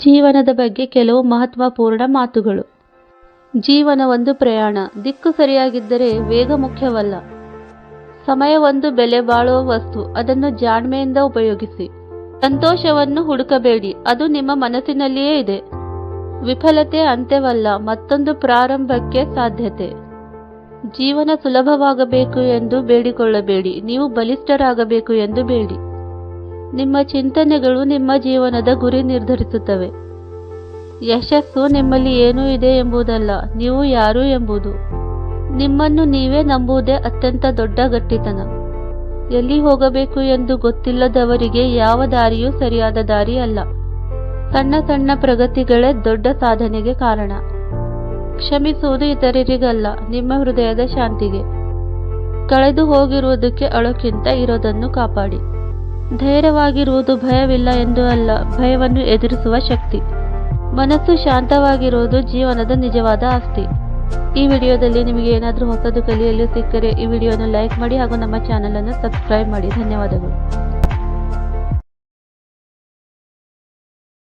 ಜೀವನದ ಬಗ್ಗೆ ಕೆಲವು ಮಹತ್ವಪೂರ್ಣ ಮಾತುಗಳು. ಜೀವನ ಒಂದು ಪ್ರಯಾಣ. ದಿಕ್ಕು ಸರಿಯಾಗಿದ್ದರೆ ವೇಗ ಮುಖ್ಯವಲ್ಲ. ಸಮಯ ಒಂದು ಬೆಲೆ ಬಾಳುವ ವಸ್ತು. ಅದನ್ನು ಜಾಣ್ಮೆಯಿಂದ ಉಪಯೋಗಿಸಿ. ಸಂತೋಷವನ್ನು ಹುಡುಕಬೇಡಿ. ಅದು ನಿಮ್ಮ ಮನಸ್ಸಿನಲ್ಲಿಯೇ ಇದೆ. ವಿಫಲತೆ ಅಂತ್ಯವಲ್ಲ. ಮತ್ತೊಂದು ಪ್ರಾರಂಭಕ್ಕೆ ಸಾಧ್ಯತೆ. ಜೀವನ ಸುಲಭವಾಗಬೇಕು ಎಂದು ಬೇಡಿಕೊಳ್ಳಬೇಡಿ. ನೀವು ಬಲಿಷ್ಠರಾಗಬೇಕು ಎಂದು ಬೇಡಿ. ನಿಮ್ಮ ಚಿಂತನೆಗಳು ನಿಮ್ಮ ಜೀವನದ ಗುರಿ ನಿರ್ಧರಿಸುತ್ತವೆ. ಯಶಸ್ಸು ನಿಮ್ಮಲ್ಲಿ ಏನು ಇದೆ ಎಂಬುದಲ್ಲ, ನೀವು ಯಾರು ಎಂಬುದು. ನಿಮ್ಮನ್ನು ನೀವೇ ನಂಬುವುದೇ ಅತ್ಯಂತ ದೊಡ್ಡ ಗಟ್ಟಿತನ. ಎಲ್ಲಿ ಹೋಗಬೇಕು ಎಂದು ಗೊತ್ತಿಲ್ಲದವರಿಗೆ ಯಾವ ದಾರಿಯೂ ಸರಿಯಾದ ದಾರಿ ಅಲ್ಲ. ಸಣ್ಣ ಸಣ್ಣ ಪ್ರಗತಿಗಳೇ ದೊಡ್ಡ ಸಾಧನೆಗೆ ಕಾರಣ. ಕ್ಷಮಿಸುವುದು ಇತರರಿಗಲ್ಲ, ನಿಮ್ಮ ಹೃದಯದ ಶಾಂತಿಗೆ. ಕಳೆದು ಹೋಗಿರುವುದಕ್ಕೆ ಅಳಕ್ಕಿಂತ ಇರೋದನ್ನು ಕಾಪಾಡಿ. ಧೈರ್ಯವಾಗಿರುವುದು ಭಯವಿಲ್ಲ ಎಂದು ಅಲ್ಲ, ಭಯವನ್ನು ಎದುರಿಸುವ ಶಕ್ತಿ. ಮನಸ್ಸು ಶಾಂತವಾಗಿರುವುದು ಜೀವನದ ನಿಜವಾದ ಆಸ್ತಿ. ಈ ವಿಡಿಯೋದಲ್ಲಿ ನಿಮಗೆ ಏನಾದರೂ ಹೊಸದು ಕಲಿಯಲು ಸಿಕ್ಕರೆ ಈ ವಿಡಿಯೋನ ಲೈಕ್ ಮಾಡಿ ಹಾಗೂ ನಮ್ಮ ಚಾನಲನ್ನು ಸಬ್ಸ್ಕ್ರೈಬ್ ಮಾಡಿ. ಧನ್ಯವಾದಗಳು.